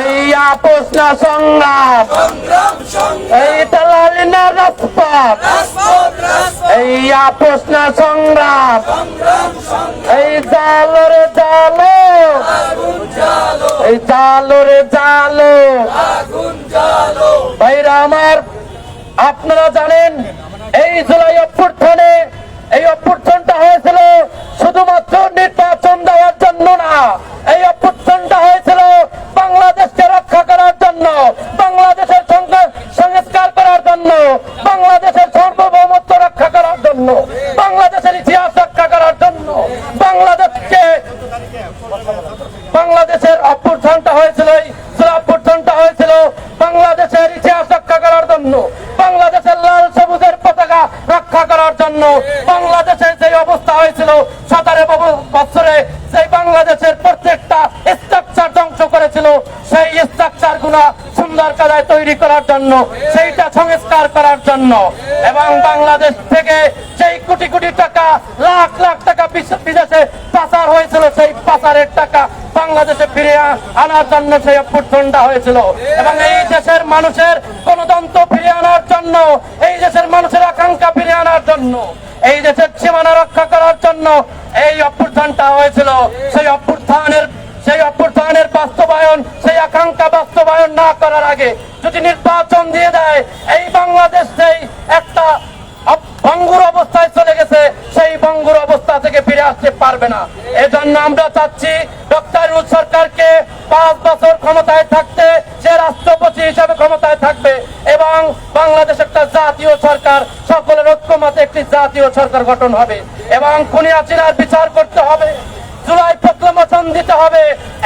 এই আপোষ না সংগ্রাম। এই দালালি না রাজপথ। এই আপোষ না সংগ্রাম। এই জালোরে জালো এই জালোরে জালো ভাইরা আমার, আপনারা জানেন বাংলাদেশের অভ্যুত্থানটা হয়েছিল অভ্যুত্থানটা হয়েছিল বাংলাদেশের ইতিহাস রক্ষা করার জন্য, বাংলাদেশের লাল সবুজের পতাকা রক্ষা করার জন্য। বাংলাদেশের যে অবস্থা হয়েছিল, সতেরো বছরে সেই বাংলাদেশের প্রত্যেকটা স্ট্রাকচার ধ্বংস করেছিল, সেই স্ট্রাকচারগুলা সুন্দর কাজায় তৈরি করার জন্য সেইটা সংস্কার করার জন্য। এবং বাংলাদেশ থেকে সেই কোটি কোটি টাকা, লাখ লাখ টাকা বিদেশে পাচার হয়েছিল, সেই পাচারের টাকা বাংলাদেশে ফিরে আনার জন্য সেই অভ্যুত্থানটা হয়েছিল। এবং এই দেশের মানুষের গণতন্ত্র ফিরে আনার জন্য, এই দেশের মানুষের আকাঙ্ক্ষা ফিরে আনার জন্য, এই দেশের সীমানা রক্ষা করার জন্য এই অভ্যুত্থানটা হয়েছিল। সেই অভ্যুত্থানের সেই অভ্যুত্থানের বাস্তবায়ন সেই আকাঙ্ক্ষা বাস্তবায়ন না করার আগে যদি নির্বাচন দিয়ে দেয়, এই বাংলাদেশ সেই একটা ভঙ্গুর অবস্থায় চলে গেছে, সেই ভঙ্গুর অবস্থা থেকে ফিরে আসতে পারবে না। এজন্য আমরা চাচ্ছি ডক্টর ইউনূস সরকারকে পাঁচ বছর ক্ষমতায় থাকতে সে রাষ্ট্রপতি হিসাবে ক্ষমতায় থাকবে এবং বাংলাদেশ একটা জাতীয় সরকার, সকলের ঐক্যমতে একটি জাতীয় সরকার গঠন হবে। এবং খুনি হাসিনার বিচার করতে প্রক্লামেশন দিতে হবে।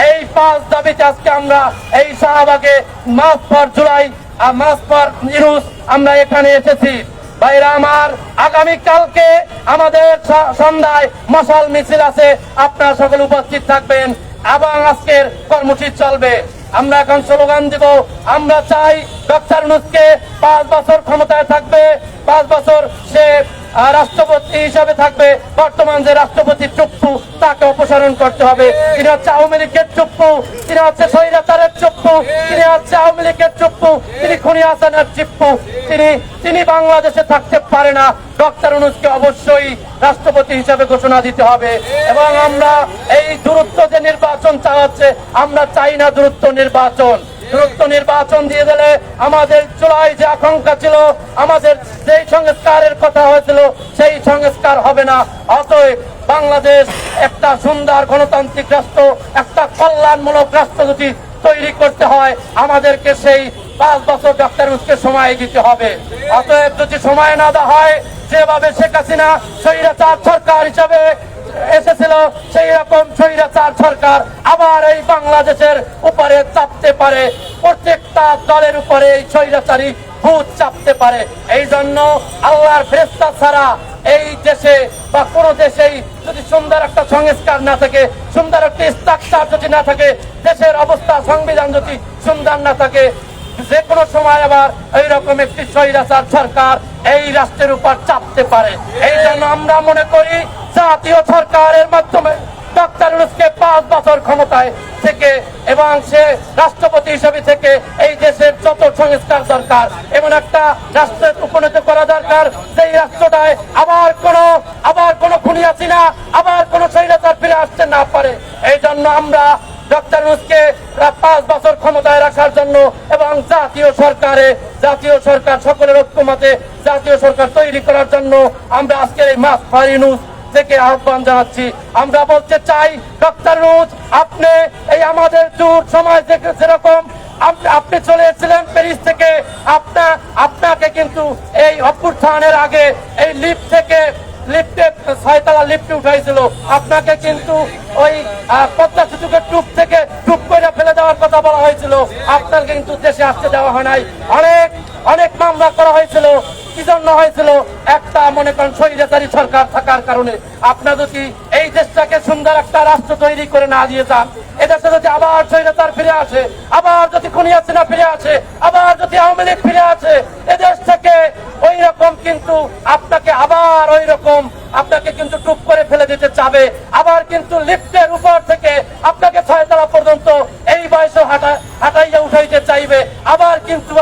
এই পাঁচ দাবিতে আজকে আমরা এই শাহবাগে মাস পর জুলাই আর মাস পর ইউনুস আমরা এখানে এসেছি। ভাইরা আমার, আগামী কালকে আমাদের সন্ধ্যায় মশাল মিছিল আছে। আপনারা সকলে উপস্থিত থাকবেন। এবং আজকের কর্মসূচি চলবে। আমরা এখন স্লোগান দিব, আমরা চাই ডক্টর নুসকে পাঁচ বছর ক্ষমতায় থাকবে। পাঁচ বছর সে রাষ্ট্রপতি হিসাবে থাকবে বর্তমান যে রাষ্ট্রপতি চুপ্পু, তাকে অপসারণ করতে হবে। তিনি হচ্ছে আওয়ামী লীগের চুপ্পু, তিনি হচ্ছে স্বৈরাচারের চুপ্পু, তিনি হচ্ছে আওয়ামী লীগের চুপ্পু, তিনি খুনি হাসানের চিপ্পু। তিনি তিনি বাংলাদেশে থাকতে পারে না। ডক্টর অনুজকে অবশ্যই রাষ্ট্রপতি হিসাবে ঘোষণা দিতে হবে। এবং আমরা এই দূরত্ব যে নির্বাচন চালাচ্ছে, আমরা চাই না দূরত্ব নির্বাচন। দূরত্ব নির্বাচন দিয়ে দিলে আমাদের চূড়ায় যে আকাঙ্ক্ষা ছিল, আমাদের যেই সংস্কারের কথা হয়েছিল, সেই সংস্কার হবে না। অতএব বাংলাদেশ একটা সুন্দর গণতান্ত্রিক রাষ্ট্র, একটা কল্যাণমূলক রাষ্ট্র যদি তৈরি করতে হয়, আমাদেরকে সেই পাঁচ বছর ডক্টর উসকে সময় দিতে হবে। অতএব যদি সময় না দেওয়া হয়, যেভাবে শেখ হাসিনা স্বৈরাচার সরকার হিসাবে এসেছিল সেই রকম স্বৈরাচার সরকার। আবার এই বাংলাদেশের উপরে চাপতে পারে। প্রত্যেকটা দলের উপরে এই স্বৈরাচারী ভূত চাপতে পারে। এই জন্য আল্লাহর ফেরেস্তা ছাড়া এই দেশে বা কোন দেশেই যদি সুন্দর একটা সংস্কার না থাকে, সুন্দর একটা স্ট্রাকচার যদি না থাকে, দেশের অবস্থা, সংবিধান যদি সুন্দর না থাকে, যে কোনো সময় আবার এইরকম একটি স্বৈরাচার সরকার এই রাষ্ট্রের উপর চাপতে পারে। এই জন্য আমরা মনে করি জাতীয় সরকারের মাধ্যমে ডক্টর ইউনুসকে পাঁচ বছর ক্ষমতায় থেকে এবং সে রাষ্ট্রপতি হিসেবে থেকে এই দেশের যত সংস্কার দরকার, এমন একটা রাষ্ট্রের উপনীত করা দরকার সেই রাষ্ট্রটায় আবার কোন আবার কোন খুনি আছি না, আবার কোন স্বৈরাচার ফিরে আসতে না পারে। এই জন্য আমরা ডক্টর ইউনুসকে পাঁচ বছর ক্ষমতায় রাখার জন্য এবং জাতীয় সরকারে, জাতীয় সরকার সকলের ঐক্যমতে জাতীয় সরকার তৈরি করার জন্য আমরা আজকের এই মাস ফারিনুস থেকে আহ্বান জানাচ্ছি। আমরা বলতে চাই, ডক্টর রুজ, আপনি এই আমাদের দূর সমাজ যেরকম আপনি চলে এসেছিলেন প্যারিস থেকে, আপনা আপনাকে কিন্তু এই অভ্যুত্থানের আগে এই লিফট থেকে লিফটে ছয়তলা লিফটে উঠাইছিল। আপনাকে কিন্তু ওই পদ্মা সেতুকে টুপ থেকে টুপ করে ফেলে দেওয়ার কথা বলা হয়েছিল। আপনার কিন্তু দেশে আসতে দেওয়া হয় নাই। অনেক অনেক মামলা করা হয়েছিল, কি জন্য হয়েছিল? একটা মনে করেন স্বৈরাচারী সরকার থাকার কারণে। আপনার যদি এই দেশটাকে সুন্দর একটা রাষ্ট্র তৈরি করে না দিয়ে যান, এদেশে যদি আবার স্বৈরাচার ফিরে আসে, আবার যদি খুনিয়া সিনা ফিরে আসে, আবার যদি আওয়ামী লীগ ফিরে আসে, এদেশ থেকে ওই রকম কিন্তু আপনাকে আবার ওই রকম আপনাকে কিন্তু টুপ করে ফেলে দিতে চাবে। আবার কিন্তু লিফটের উপর থেকে আপনাকে ছয়তলা পর্যন্ত এই বয়সে হাঁটা হাঁটাইয়া উঠাইতে চাইবে। আবার কিন্তু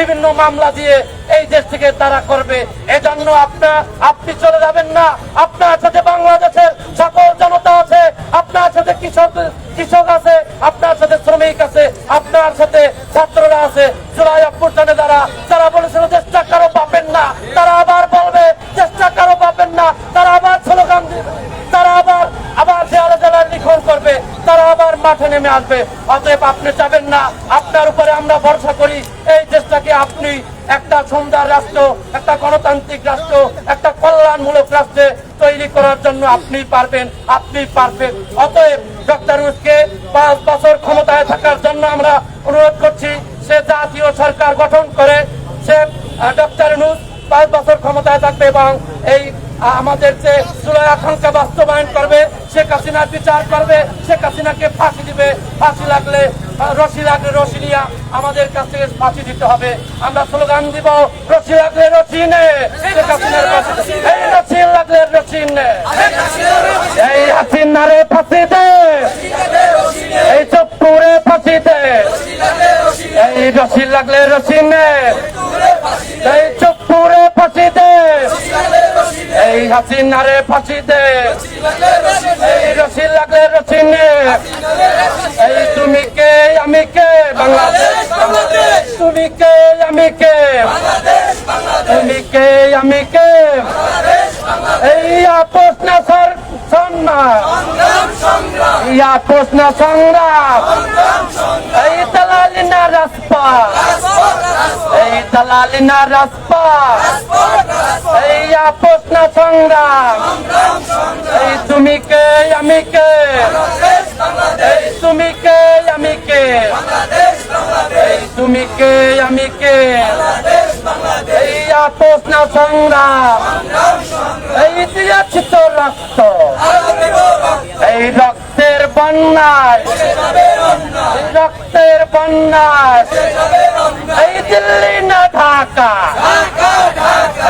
বিভিন্ন মামলা দিয়ে এই দেশ থেকে তারা করবে। এজন্য আপনার আপনি চলে যাবেন না। আপনার সাথে বাংলাদেশের সকল জনতা আছে। আপনার সাথে কৃষক কৃষক আছে, আপনার সাথে শ্রমিক আছে, আপনার সাথে ছাত্ররা আছে। যারা বলেছিল চেষ্টা কারও পাবেন না। তারা আবার বলবে চেষ্টা কারও পাবেন না। তারা আবার স্লোগান তারা আবার আবার দেয়ালে দেয়ালে লিখন করবে। তারা আবার মাঠে নেমে আসবে। অতএব আপনি চাবেন না। আপনার উপরে আমরা দেশটাকে আপনি একটা সুন্দর রাষ্ট্র, একটা গণতান্ত্রিক রাষ্ট্র, একটা কল্যাণমূলক রাষ্ট্রে তৈরি করার জন্য আপনি পারবেন আপনি পারবেন। অতএব ডক্টর উসকে পাঁচ বছর ক্ষমতায় থাকার জন্য আমরা অনুরোধ করছি, সে জাতীয় সরকার গঠন করে, সে ডক্টর নুস পাঁচ বছর ক্ষমতায় থাকবে এবং এই আমাদের যে জুলাই আকাঙ্ক্ষা বাস্তবায়ন করবে, শেখ হাসিনার বিচার করবে, শেখ হাসিনাকে ফাঁসি দিবে। ফাঁসি লাগলে রশি লাগলে রশি নিয়ে আমাদের কাছ থেকে ফাঁসি দিতে হবে। আমরা স্লোগান দিব রশি লাগলে রশি নে। এই রশি লাগলে রশি নে। এই হাসিনারে ফাঁসি দে। এই চপ্পুরে ফাঁসি দে। এই রশি লাগলে রশি নে। হাসিনারে ফাঁসি দে। রশি লাগলে নে। এই তুমি কে, আমি কে? বাংলাদেশ তুমি কে, আমি কে? তুমি কে, আমি কে? এই আপোষ সর সম্মান এই আপোষ না সংগ্রাম। এই দালালি না রাস্তা। এই দালালি না রাস্তা। এই আপোষ না সংগ্রাম। এই তুমি কে, আমি কে? এই তুমি কে, আমি কে? এই তুমি কে, আমি কে? এই আপোষ না সংগ্রাম। এই দিয়েছি তো রক্ত। এই বন্যায় রক্তের বন্যায় এই দিল্লি না ঢাকা,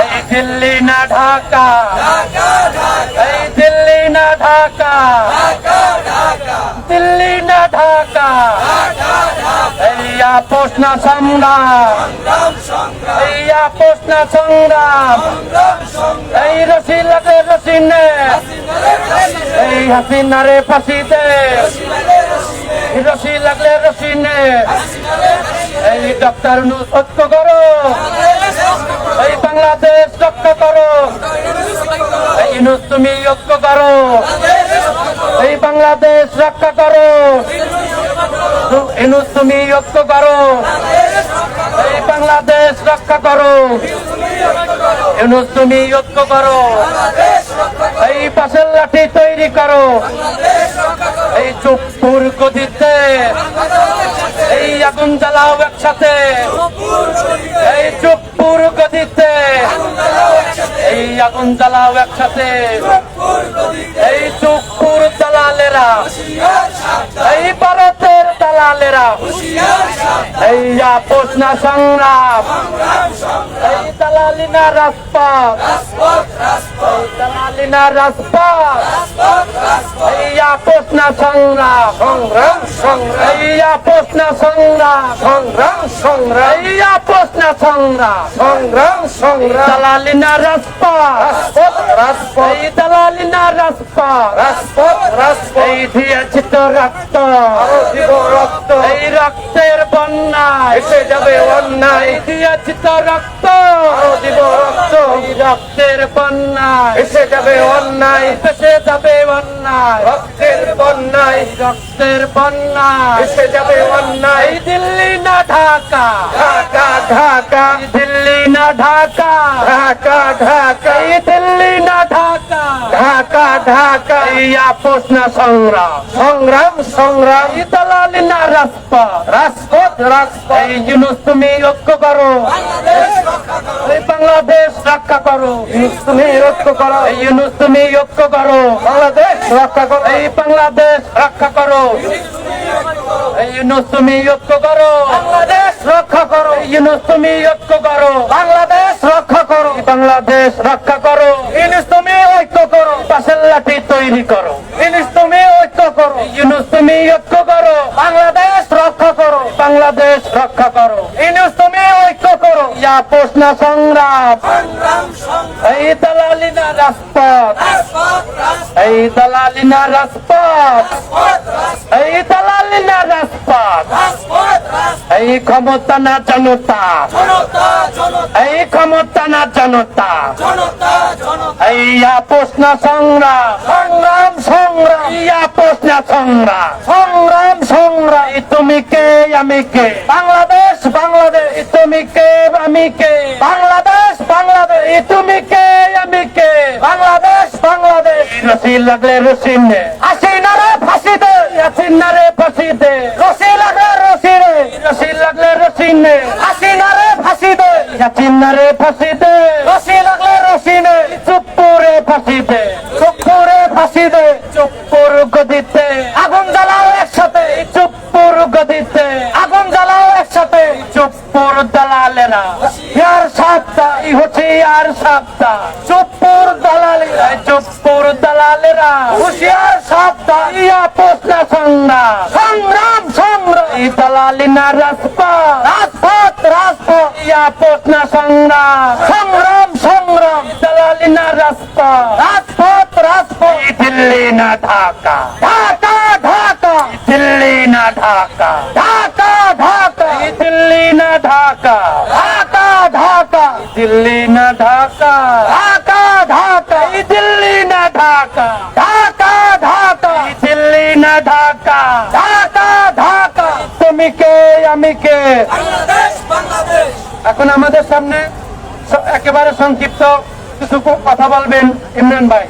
এই দিল্লি না ঢাকা, এই দিল্লি না ঢাকা, দিল্লি না ঢাকা। এই আপোষ না সংগ্রাম, এই আপোষ না সংগ্রাম। এই রসি লাগে রসি নে এই হাসিনারে ফাঁসি দে এই রসি লাগলে রসি নে এই ডক্টর সত্য করো। এই বাংলাদেশ রক্ষা করো। এই ইনুস তুমি ঐক্য করো। এই বাংলাদেশ রক্ষা করো। ইনুস তুমি ঐক্য করো। এই বাংলাদেশ রক্ষা করো। ইনুস তুমি ঐক্য করো। এই পাশের লাঠি তৈরি করো। এই চুপুর গদিতে এই আগুন জ্বালাও একসাথে। এই চুপুর গদিতে এই আগুন জ্বালাও একসাথে। এই চুপুর দালালেরা, এই ভারতের দালালেরা, এই আপোষ না সংগ্রাম, এই দালালিনা রাজপথ এই দালালিনা রাজপথ। এই আপোষ না সংগ্রাম। সংগ্রাম সংগ্রাম। এই আপোষ না সংগ্রাম। সংগ্রাম সংগ্রাম। এই আপোষ না সংগ্রাম। সংগ্রাম সংগ্রাম। দালালিনা রাজপথ। রাজপথ এই দালালিনা রাজপথ। রাজপথ রাজপথ। এই দিয়েছি তো রক্ত দিব রক্ত। এই রক্তের বন্যা এসে যাবে অন্যায়। দিয়েছি তো রক্ত। দিব রক্ত। রক্তের বন্যা এসে যাবে অন্যায়। এসে যাবে অন্যায়। রক্তের বন্যায়। রক্তের বন্যা এসে যাবে অন্যায়। দিল্লি না ঢাকা। ঢাকা ঢাকা। দিল্লি না ঢাকা। ঢাকা ঢাকা। দিল্লি না ঢাকা। ঢাকা ঢাকা। আপোষ না সংগ্রাম। সংগ্রাম সংগ্রাম। এই দালালি না রাজপথ। রাজপথ রাজপথ। এই জিনিস তুমি ঐক্য করো। এই বাংলাদেশ রক্ষা করো। তুমি ঐক্য করো। এই ইউনুস তুমি ঐক্য করো। বাংলাদেশ রক্ষা করো। এই বাংলাদেশ রক্ষা করো। এই ইউনুস তুমি ঐক্য করো। বাংলাদেশ রক্ষা করো। এই ইউনুস তুমি ঐক্য করো। বাংলাদেশ রক্ষা করো। বাংলাদেশ রক্ষা করো। ইউনুস তুমি ঐক্য করো। পাশের লাঠি তৈরি করো। ইউনুস করো ইউনুস তুমি ঐক্য করো। বাংলাদেশ রক্ষা করো। বাংলাদেশ রক্ষা করো। ইউনুস তুমি ঐক্য করো। ইয়া প্রশ্ন সংগ্রাম। এই দালালি না রাজপথ। এই দালালি না রাজপথ। এই দালালি না রাজপথ। এই ক্ষমতা না জনতা। এই ক্ষমতা না জনতা। এই আপোষ না সংগ্রাম। সংগ্রাম সংগ্রাম। এই আপোষ না সংগ্রাম। সংগ্রাম সংগ্রাম। তুমি কে আমি কে? বাংলাদেশ বাংলাদেশ। তুমি কে আমি কে? বাংলাদেশ বাংলাদেশ। তুমি কে আমি কে? বাংলাদেশ বাংলাদেশ। রসি লাগলে রসি নে। আসি না রে ফাঁসি দে আসি না রে ফাঁসি দে রসি লাগলে রসি রে রসি লাগলে রসি নে আসি না রে ফাঁসি দে আসি না রে ফাঁসি দে রসি লাগলে রসি নে চুপ্পুরে ফাঁসি দে চুপ্পুরে ফাঁসি দে চুপ্পুর গদিতে। আগুন জ্বালাও একসাথে। চুপ্পুর গদিতে। আগুন জ্বালাও একসাথে। চুপ্পুর দালালেরা। ইয়ার সাতটা ই হচ্ছে ইয়ার সাতটা। হুশিয়ার সাতটা ইয়া পোস্টা সংগ্রাম সংগ্রাম সংগ্রাম এই দালালি না রাজপথ রাজপথ রাজপথ ইয়া পোস্টা সংগ্রাম সংগ্রাম সংগ্রাম দালালি না রাজপথ রাজপথ রাজপথ এই দিল্লি না ঢাকা ঢাকা ঢাকা এই দিল্লি না ঢাকা ঢাকা ঢাকা এই দিল্লি না ঢাকা ঢাকা ঢাকা এই দিল্লি না ঢাকা ঢাকা ঢাকা এই দিল্লি না ঢাকা ঢাকা ঢাকা তুমি কে আমি কে? বাংলাদেশ বাংলাদেশ। এখন আমাদের সামনে একেবারে সংক্ষিপ্ত কিছু কথা বলবেন ইমরান ভাই।